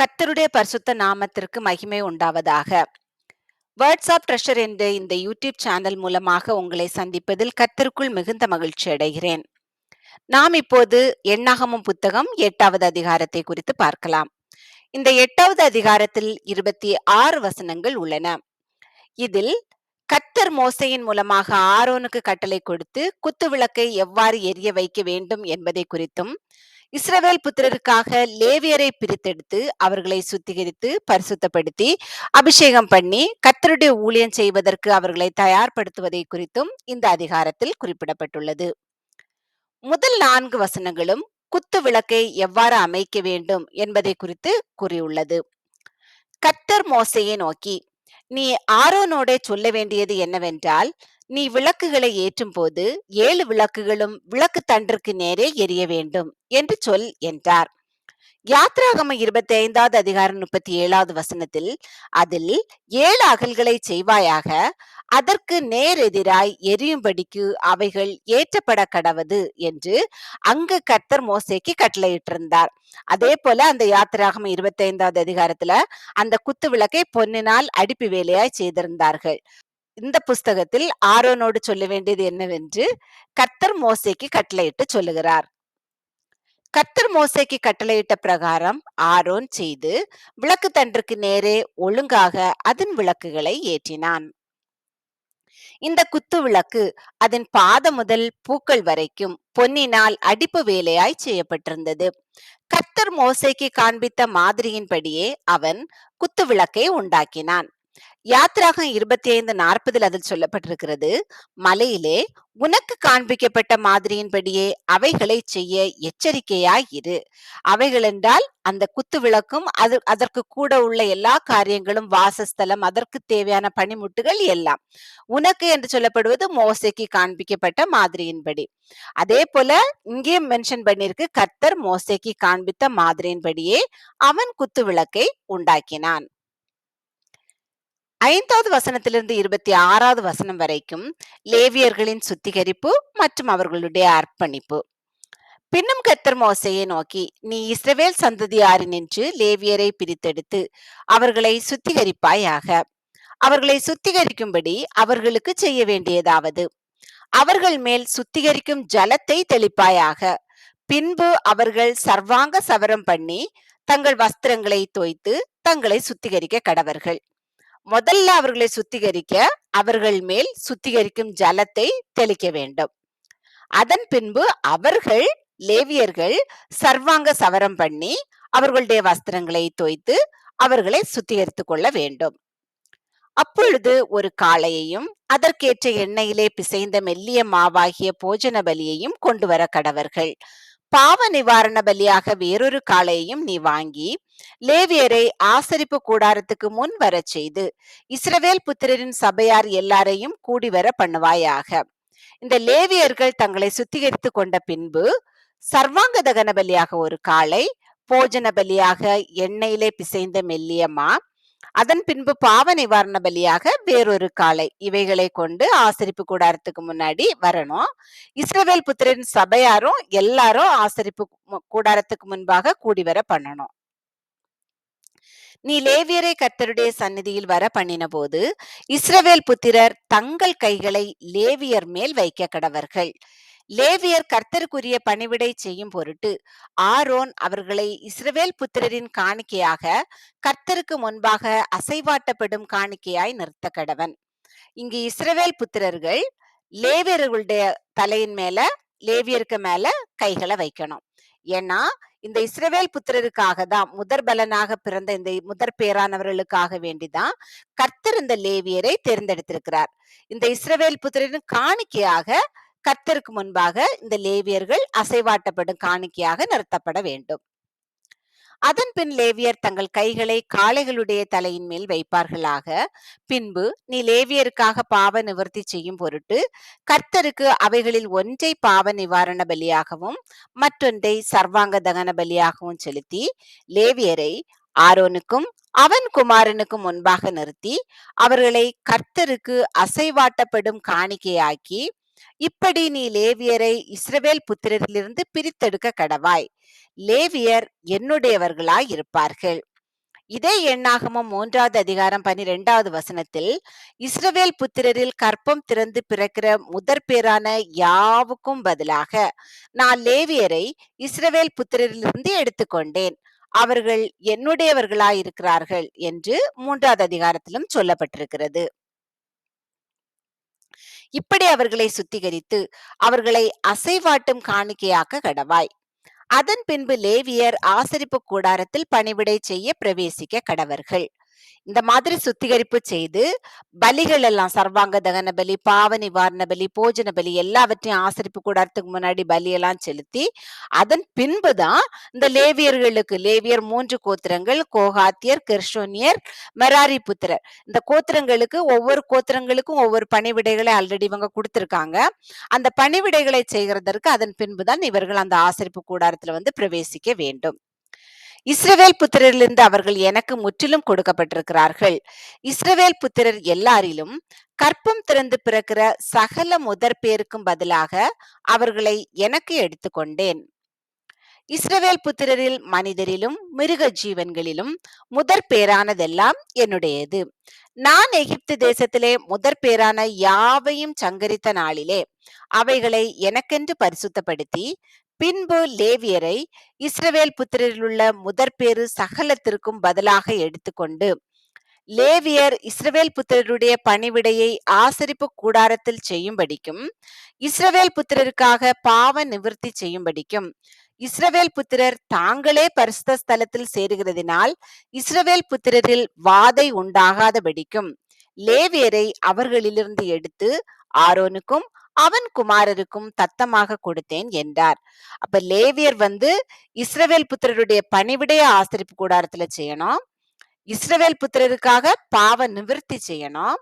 கத்தருடைய பரிசுத்த நாமத்திற்கு மகிமை உண்டாவதாக. வேர்ட்ஸ் ஆஃப் ட்ரெஷர் என்ற இந்த யூடியூப் சேனல் மூலமாக உங்களை சந்திப்பதில் கத்தருக்குள் மிகுந்த மகிழ்ச்சி அடைகிறேன். நாம் இப்போது எண்ணாகமும் புத்தகம் எட்டாவது அதிகாரத்தை குறித்து பார்க்கலாம். இந்த எட்டாவது அதிகாரத்தில் இருபத்தி ஆறு வசனங்கள் உள்ளன. இதில் கத்தர் மோசையின் மூலமாக ஆரோனுக்கு கட்டளை கொடுத்து குத்து விளக்கை எவ்வாறு எரிய வைக்க வேண்டும் என்பதை குறித்தும் இஸ்ரவேல் புத்திரருக்காக லேவியரை பிரித்தெடுத்து அவர்களை சுத்திகரித்து பரிசுத்தப்படுத்தி அபிஷேகம் பண்ணி கத்தருடைய ஊழியம் செய்வதற்கு அவர்களை தயார்படுத்துவதை குறித்தும் இந்த அதிகாரத்தில் குறிப்பிடப்பட்டுள்ளது. முதல் நான்கு வசனங்களும் குத்து விளக்கை எவ்வாறு அமைக்க வேண்டும் என்பதை குறித்து கூறியுள்ளது. கத்தர் மோசையை நோக்கி நீ ஆரோனோட சொல்ல வேண்டியது என்னவென்றால் நீ விளக்குகளை ஏற்றும் போது ஏழு விளக்குகளும் விளக்கு தண்டிற்கு நேரே எரிய வேண்டும் என்று சொல் என்றார். யாத்ராகம இருபத்தி ஐந்தாவது அதிகாரம் முப்பத்தி ஏழாவது வசனத்தில் அதில் ஏழு அகல்களை செய்வாயாக அதற்கு நேர் எதிராய் எரியும்படிக்கு அவைகள் ஏற்றப்பட கடவது என்று அங்கு கர்த்தர் மோசைக்கு கட்டளையிட்டிருந்தார். அதே போல அந்த யாத்திராகம் இருபத்தி ஐந்தாவது அதிகாரத்துல அந்த குத்து விளக்கை பொன்னினால் அடிப்பு வேலையாய் செய்திருந்தார்கள். இந்த புஸ்தகத்தில் ஆரோனோடு சொல்ல வேண்டியது என்னவென்று கர்த்தர் மோசைக்கு கட்டளையிட்டு சொல்லுகிறார். கர்த்தர் மோசைக்கு கட்டளையிட்ட பிரகாரம் ஆரோன் செய்து விளக்கு தன்றுக்கு நேரே ஒழுங்காக அதன் விளக்குகளை ஏற்றினான். இந்த குத்து விளக்கு அதன் பாத முதல் பூக்கள் வரைக்கும் பொன்னினால் அடிப்பு வேலையாய் செய்யப்பட்டிருந்தது. கர்த்தர் மோசைக்கு காண்பித்த மாதிரியின்படியே அவன் குத்து விளக்கை உண்டாக்கினான். யாத்ராகம் இருபத்தி ஐந்து நாற்பதில் அதில் சொல்லப்பட்டிருக்கிறது மலையிலே உனக்கு காண்பிக்கப்பட்ட மாதிரியின்படியே அவைகளை செய்ய எச்சரிக்கையாய் இரு. அவைகள் என்றால் அந்த குத்து விளக்கும் அது அதற்கு கூட உள்ள எல்லா காரியங்களும் வாசஸ்தலம் அதற்கு தேவையான பனிமுட்டுகள் எல்லாம். உனக்கு என்று சொல்லப்படுவது மோசைக்கு காண்பிக்கப்பட்ட மாதிரியின்படி. அதே போல இங்கே மென்ஷன் பண்ணியிருக்கு கர்த்தர் மோசைக்கு காண்பித்த மாதிரியின்படியே அவன் குத்து விளக்கை உண்டாக்கினான். ஐந்தாவது வசனத்திலிருந்து இருபத்தி ஆறாவது வசனம் வரைக்கும் லேவியர்களின் சுத்திகரிப்பு மற்றும் அவர்களுடைய அர்ப்பணிப்பு. பின்னும் கத்தர் மோசையை நோக்கி நீ இஸ்ரவேல் சந்ததியாரினின்று லேவியரை பிரித்தெடுத்து அவர்களை சுத்திகரிப்பாயாக. அவர்களை சுத்திகரிக்கும்படி அவர்களுக்கு செய்ய வேண்டியதாவது அவர்கள் மேல் சுத்திகரிக்கும் ஜலத்தை தெளிப்பாயாக. பின்பு அவர்கள் சர்வாங்க சவரம் பண்ணி தங்கள் வஸ்திரங்களை தோய்த்து தங்களை சுத்திகரிக்க கடவர்கள். முதல்ல அவர்களை சுத்திகரிக்க அவர்கள் மேல் சுத்திகரிக்கும் ஜலத்தை தெளிக்க வேண்டும். அதன் பின்பு அவர்கள் லேவியர்கள் சர்வாங்க சவரம் பண்ணி அவர்களுடைய வஸ்திரங்களை தோய்த்து அவர்களை சுத்திகரித்துக் கொள்ள வேண்டும். அப்பொழுது ஒரு காளையையும் அதற்கேற்ற எண்ணெயிலே பிசைந்த மெல்லிய மாவாகிய போஜன பலியையும் கொண்டு வர கடவர்கள். பாவ நிவாரண பலியாக வேறொரு காளையையும் நீ வாங்கி லேவியரை ஆசரிப்பு கூடாரத்துக்கு முன் வர செய்து இஸ்ரவேல் புத்திரரின் சபையார் எல்லாரையும் கூடி வர பண்ணுவாயாக. இந்த லேவியர்கள் தங்களை சுத்திகரித்து கொண்ட பின்பு சர்வாங்க தகன பலியாக ஒரு காளை போஜன பலியாக எண்ணெயிலே பிசைந்த மெல்லியம்மா அதன் பின்பு பாவ நிவாரண பலியாக வேறொரு காளை இவைகளை கொண்டு ஆசரிப்பு கூடாரத்துக்கு முன்னாடி வரணும். இஸ்ரவேல் புத்திரன் சபையாரும் எல்லாரும் ஆசரிப்பு கூடாரத்துக்கு முன்பாக கூடி வர பண்ணணும். நீ லேவியரை கர்த்தருடைய சந்நிதியில் வர பண்ணின போது இஸ்ரவேல் புத்திரர் தங்கள் கைகளை லேவியர் மேல் வைக்க கடவர்கள். லேவியர் கர்த்தருக்குரிய பணிவிடை செய்யும் பொருட்டு ஆரோன் அவர்களை இஸ்ரவேல் புத்திரரின் காணிக்கையாக கர்த்தருக்கு முன்பாக அசைவாட்டப்படும் காணிக்கையாய் நிறுத்த கடவன். இங்கு இஸ்ரவேல் புத்திரர்கள் லேவியர்களுடைய தலையின் மேல லேவியருக்கு மேல கைகளை வைக்கணும். ஏன்னா இந்த இஸ்ரவேல் புத்திரருக்காக தான் முதற் பலனாக பிறந்த இந்த முதற் பேரானவர்களுக்காக வேண்டிதான் கர்த்தர் இந்த லேவியரை தேர்ந்தெடுத்திருக்கிறார். இந்த இஸ்ரவேல் புத்திரரின் காணிக்கையாக கர்த்தருக்கு முன்பாக இந்த லேவியர்கள் அசைவாட்டப்படும் காணிக்கையாக நிறுத்தப்பட வேண்டும். அதன் பின் லேவியர் தங்கள் கைகளை காளைகளுடைய தலையின் மேல் வைப்பார்களாக. பின்பு நீ லேவியருக்காக பாவ நிவர்த்தி செய்யும் பொருட்டு கர்த்தருக்கு அவைகளில் ஒன்றை பாவ நிவாரண பலியாகவும் மற்றொன்றை சர்வாங்க தகன பலியாகவும் செலுத்தி லேவியரை ஆரோனுக்கும் அவன் குமாரனுக்கும் முன்பாக நிறுத்தி அவர்களை கர்த்தருக்கு அசைவாட்டப்படும் காணிக்கையாக்கி இப்படி நீ லேவியரை இஸ்ரவேல் புத்திரரிலிருந்து பிரித்தெடுக்க கடவாய். லேவியர் என்னுடையவர்களாய் இருப்பார்கள். இதே எண்ணாகமும் மூன்றாவது அதிகாரம் பனிரெண்டாவது வசனத்தில் இஸ்ரவேல் புத்திரரில் கற்பம் திறந்து பிறக்கிற முதற் பேரான யாவுக்கும் பதிலாக நான் லேவியரை இஸ்ரவேல் புத்திரரிலிருந்து எடுத்துக்கொண்டேன். அவர்கள் என்னுடையவர்களாயிருக்கிறார்கள் என்று மூன்றாவது அதிகாரத்திலும் சொல்லப்பட்டிருக்கிறது. இப்படி அவர்களை சுத்திகரித்து அவர்களை அசைவாட்டும் காணிக்கையாக்க கடவாய். அதன் பின்பு லேவியர் ஆசரிப்பு கூடாரத்தில் பணிவிடை செய்ய பிரவேசிக்க கடவர்கள். இந்த மாதிரி சுத்திகரிப்பு செய்து பலிகள் எல்லாம் சர்வாங்க தகன பலி பாவ நிவாரண பலி போஜன பலி எல்லாவற்றையும் ஆசரிப்பு கூடாரத்துக்கு முன்னாடி பலி எல்லாம் செலுத்தி அதன் பின்புதான் இந்த லேவியர்களுக்கு லேவியர் மூன்று கோத்திரங்கள் கோகாத்தியர் கெர்ஷோனியர் மெராரி புத்திரர். இந்த கோத்திரங்களுக்கு ஒவ்வொரு கோத்திரங்களுக்கும் ஒவ்வொரு பணிவிடைகளை ஆல்ரெடி இவங்க கொடுத்திருக்காங்க. அந்த பணிவிடைகளை செய்கிறதற்கு அதன் பின்புதான் இவர்கள் அந்த ஆசரிப்பு கூடாரத்துல வந்து பிரவேசிக்க வேண்டும். இஸ்ரவேல் புத்திரரிலிருந்து அவர்கள் எனக்கு முற்றிலும் கொடுக்கப்பட்டிருக்கிறார்கள். இஸ்ரவேல் புத்திரர் எல்லாரிலும் கற்பம் திறந்து பிறக்கிற சகல முதற் பேருக்கும் பதிலாக அவர்களை எனக்கு எடுத்துக்கொண்டேன். இஸ்ரவேல் புத்திரரில் மனிதரிலும் மிருக ஜீவன்களிலும் முதற் பேரானதெல்லாம் என்னுடையது. நான் எகிப்து தேசத்திலே முதற் பேரான யாவையும் சங்கரித்த நாளிலே அவைகளை எனக்கென்று பரிசுத்தப்படுத்தி பின்பு லேவியரை இஸ்ரவேல் புத்திரரிலுள்ள முதற்பேறு சகலத்திற்கும் பதிலாக எடுத்துக்கொண்டு லேவியர் இஸ்ரவேல் புத்திரருடைய பணிவிடையை ஆசரிப்பு கூடாரத்தில் செய்யும்படிக்கும் இஸ்ரவேல் புத்திரருக்காக பாவ நிவர்த்தி செய்யும்படிக்கும் இஸ்ரவேல் புத்திரர் தாங்களே பரிசுத்த ஸ்தலத்தில் சேருகிறதினால் இஸ்ரவேல் புத்திரரில் வாதை உண்டாகாதபடிக்கும் லேவியரை அவர்களிலிருந்து எடுத்து ஆரோனுக்கும் அவன் குமாரருக்கும் தத்தமாக கொடுத்தேன் என்றார். அப்ப லேவியர் வந்து இஸ்ரவேல் புத்திரருடைய பணிவிடைய ஆசரிப்பு கூடாரத்துல செய்யணும். இஸ்ரவேல் புத்திரருக்காக பாவ நிவர்த்தி செய்யணும்.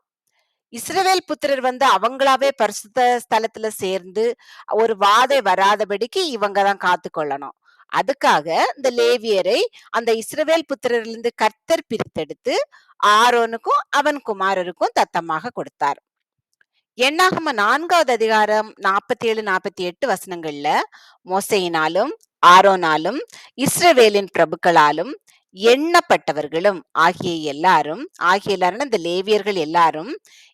இஸ்ரவேல் புத்திரர் வந்து அவங்களாவே பரிசுத்த ஸ்தலத்துல சேர்ந்து ஒரு வாதை வராதபடிக்கு இவங்க தான் காத்து கொள்ளணும் அதுக்காக இந்த லேவியரை அந்த இஸ்ரவேல் புத்திரரிலிருந்து கர்த்தர் பிரித்தெடுத்து ஆரோனுக்கும் அவன் குமாரருக்கும் தத்தமாக கொடுத்தார். எண்ணாகம நான்காவது அதிகாரம் நாற்பத்தி ஏழு நாற்பத்தி எட்டு வசனங்கள்ல மோசையினாலும் ஆரோனாலும் இஸ்ரவேலின் பிரபுக்களாலும் எண்ணப்பட்டவர்களும் ஆகிய எல்லாரும் ஆகிய எல்லாரும் இந்த லேவியர்கள் எல்லாரும்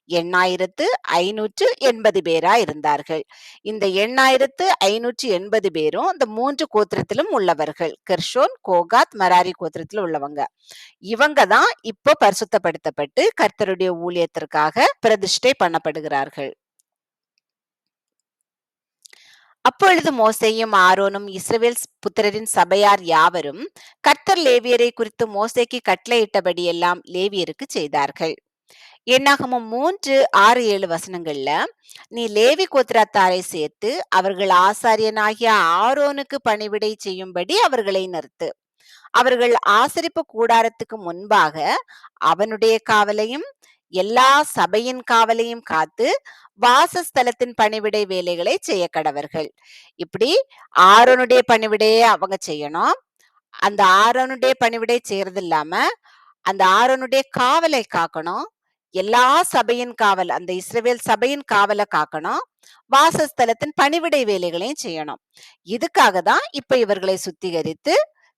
எண்ணாயிரத்து ஐநூற்று எண்பது பேரா இருந்தார்கள் இந்த எண்ணாயிரத்து ஐநூற்று எண்பது பேரும் இந்த மூன்று கோத்திரத்திலும் உள்ளவர்கள். கெர்ஷோன் கோகாத் மராரி கோத்திரத்தில் உள்ளவங்க. இவங்க தான் இப்போ பரிசுத்தப்படுத்தப்பட்டு கர்த்தருடைய ஊழியத்திற்காக பிரதிஷ்டை பண்ணப்படுகிறார்கள். அப்பொழுது மோசையும் ஆரோனும் இஸ்ரவேல் புத்திரரின் சபையார் யாவரும் கர்த்தர் லேவியரை குறித்து மோசைக்கு கட்டளையிட்டபடியெல்லாம் லேவியருக்கு செய்தார்கள். என்னாகமும் மூன்று ஆறு ஏழு வசனங்கள்ல நீ லேவி கோத்திரத்தாரை சேர்த்து அவர்கள் ஆசாரியனாகிய ஆரோனுக்கு பணிவிடை செய்யும்படி அவர்களை நிறுத்து. அவர்கள் ஆசரிப்பு கூடாரத்துக்கு முன்பாக அவனுடைய காவலையும் எல்லா சபையின் காவலையும் காத்து வாசஸ்தலத்தின் பணிவிடை வேலைகளை செய்ய கடவர்கள். இப்படி ஆரோனுடைய பணிவிடையை அவங்க செய்யணும். அந்த ஆரோனுடைய பணிவிடை செய்யறது இல்லாம அந்த ஆரோனுடைய காவலை காக்கணும். எல்லா சபையின் காவல் அந்த இஸ்ரேவேல் சபையின் காவலை காக்கணும். வாசஸ்தலத்தின் பணிவிடை வேலைகளையும் செய்யணும். இதுக்காக தான் இப்ப இவர்களை சுத்திகரித்து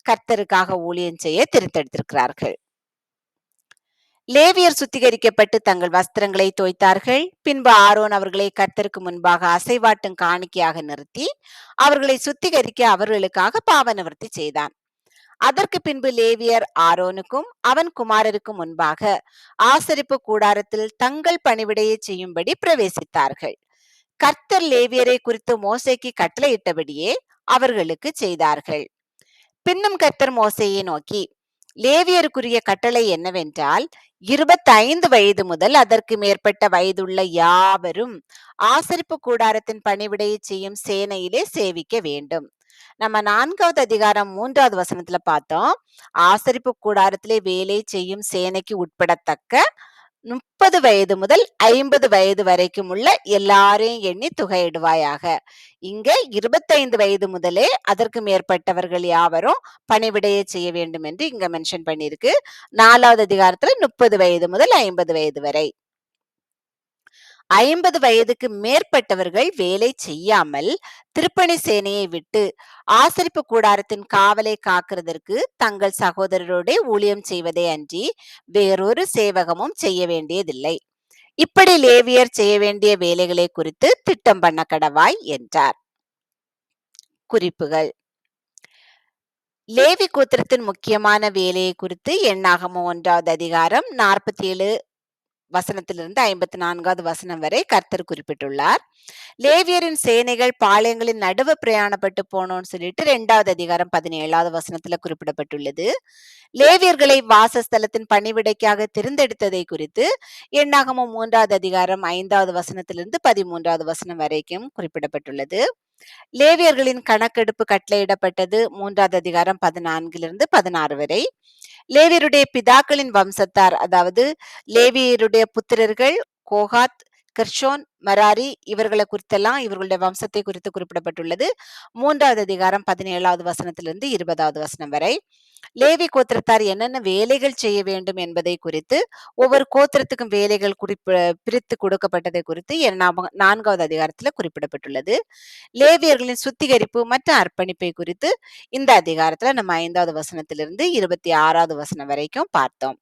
கர்த்தருக்காக ஊழியம் செய்ய திருத்தெடுத்திருக்கிறார்கள். லேவியர் சுத்திகரிக்கப்பட்டு தங்கள் வஸ்திரங்களை தோய்த்தார்கள் பின்பு ஆரோன் அவர்களை கர்த்தருக்கு முன்பாக அசைவாட்டும் காணிக்கையாக நிறுத்தி அவர்களை சுத்திகரிக்க அவர்களுக்காக பாவ நிவர்த்தி செய்தான். அதற்கு பின்பு லேவியர் ஆரோனுக்கும் அவன் குமாரருக்கும் முன்பாக ஆசரிப்பு கூடாரத்தில் தங்கள் பணிவிடையை செய்யும்படி பிரவேசித்தார்கள். கர்த்தர் லேவியரை குறித்து மோசைக்கு கட்டளையிட்டபடியே அவர்களுக்கு செய்தார்கள். பின்னும் கர்த்தர் மோசையை நோக்கி லேவியருக்குரிய கட்டளை என்னவென்றால் இருபத்தைந்து வயது முதல் அதற்கு மேற்பட்ட வயதுள்ள யாவரும் ஆசரிப்பு கூடாரத்தின் பணிவிடையை செய்யும் சேனையிலே சேவிக்க வேண்டும். நம்ம நான்காவது அதிகாரம் மூன்றாவது வசனத்துல பார்த்தோம். ஆசரிப்பு கூடாரத்திலே வேலை செய்யும் சேனைக்கு உட்படத்தக்க முப்பது வயது முதல் ஐம்பது வயது வரைக்கும் உள்ள எல்லாரையும் எண்ணி தொகையிடுவாயாக. இங்க இருபத்தைந்து வயது முதலே அதற்கு மேற்பட்டவர்கள் யாவரும் பணிவிடையை செய்ய வேண்டும் என்று இங்க மென்ஷன் பண்ணியிருக்கு. நாலாவது அதிகாரத்துல முப்பது வயது முதல் ஐம்பது வயது வரை. ஐம்பது வயதுக்கு மேற்பட்டவர்கள் வேலை செய்யாமல் திருப்பணி சேனையை விட்டு ஆசரிப்பு கூடாரத்தின் காவலை காக்கிறதற்கு தங்கள் சகோதரரோட ஊழியம் செய்வதே அன்றி வேறொரு சேவகமும் செய்ய வேண்டியதில்லை. இப்படி லேவியர் செய்ய வேண்டிய வேலைகளை குறித்து திட்டம் பண்ண கடவாய் என்றார். குறிப்புகள். லேவி கோத்திரத்தின் முக்கியமான வேலையை குறித்து எண்ணாகம ஒன்றாவது அதிகாரம் நாற்பத்தி ஏழு வசனத்திலிருந்து ஐம்பத்தி நான்காவது வசனம் வரை கர்த்தர் குறிப்பிட்டுள்ளார். லேவியரின் சேனைகள் பாளையங்களின் நடுவு பிரயாணப்பட்டு போனோம்னு சொல்லிட்டு ரெண்டாவது அதிகாரம் பதினேழாவது வசனத்துல குறிப்பிடப்பட்டுள்ளது. லேவியர்களை வாசஸ்தலத்தின் பணிவிடைக்காக தேர்ந்தெடுத்ததை குறித்து எண்ணாகமும் மூன்றாவது அதிகாரம் ஐந்தாவது வசனத்திலிருந்து பதிமூன்றாவது வசனம் வரைக்கும் குறிப்பிடப்பட்டுள்ளது. லேவியர்களின் கணக்கெடுப்பு கட்டளையிடப்பட்டது மூன்றாவது அதிகாரம் பதினான்கிலிருந்து பதினாறு வரை. லேவியருடைய பிதாக்களின் வம்சத்தார். அதாவது லேவியருடைய புத்திரர்கள் கோகாத் கர்ஷோன் மராரி இவர்களை குறித்தெல்லாம் இவர்களுடைய வம்சத்தை குறித்து குறிப்பிடப்பட்டுள்ளது. மூன்றாவது அதிகாரம் பதினேழாவது வசனத்திலிருந்து இருபதாவது வசனம் வரை. லேவி கோத்திரத்தார் என்னென்ன வேலைகள் செய்ய வேண்டும் என்பதை குறித்து ஒவ்வொரு கோத்திரத்துக்கும் வேலைகள் குறிப்ப பிரித்து கொடுக்கப்பட்டதை குறித்து நான்காவது அதிகாரத்தில் குறிப்பிடப்பட்டுள்ளது. லேவியர்களின் சுத்திகரிப்பு மற்றும் அர்ப்பணிப்பை குறித்து இந்த அதிகாரத்துல நம்ம ஐந்தாவது வசனத்திலிருந்து இருபத்தி ஆறாவது வசனம் வரைக்கும் பார்த்தோம்.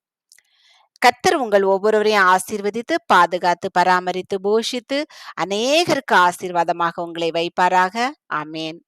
கத்தர் உங்கள் ஒவ்வொருவரையும் ஆசீர்வதித்து பாதுகாத்து பராமரித்து போஷித்து அநேகருக்கு ஆசீர்வாதமாக உங்களை வைப்பாராக. ஆமேன்.